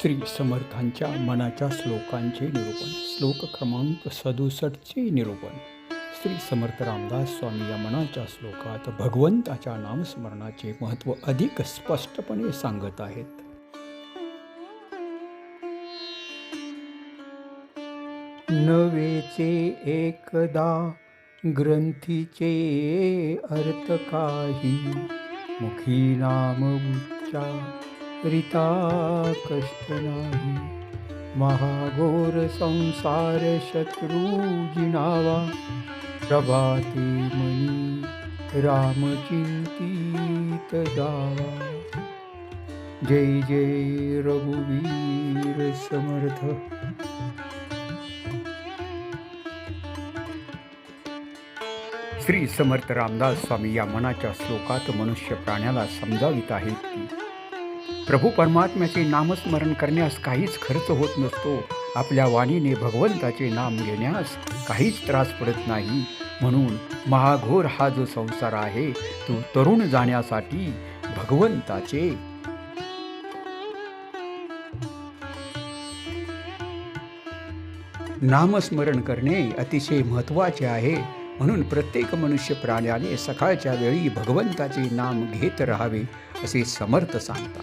श्री समर्थांच्या मनाच्या श्लोकांचे निरूपण. श्लोक क्रमांक सदुसष्टचे निरूपण. श्री समर्थ रामदास स्वामी या मनाच्या श्लोकात भगवंताच्या नामस्मरणाचे महत्त्व अधिक स्पष्टपणे सांगत आहेत. नवेचे एकदा ग्रंथीचे अर्थ काही. मुखी नाम रिता कष्ट नाही. महाघोर संसार शत्रू जिणावा. प्रभाती मनी रामचिंतित जावा. जय जय रघुवीर समर्थ. श्री समर्थ रामदास स्वामी या मनाच्या श्लोकात मनुष्य प्राण्याला समजावित आहेत की प्रभू परमात्म्याचे नामस्मरण करण्यास काहीच खर्च होत नसतो. आपल्या वाणीने भगवंताचे नाम घेण्यास काहीच त्रास पडत नाही. म्हणून महाघोर हा जो संसार आहे तो तरुण जाण्यासाठी भगवंताचे नामस्मरण करणे अतिशय महत्त्वाचे आहे. म्हणून प्रत्येक मनुष्य प्राण्याने सकाळच्या वेळी भगवंताचे नाम घेत राहावे असे समर्थ सांगतात.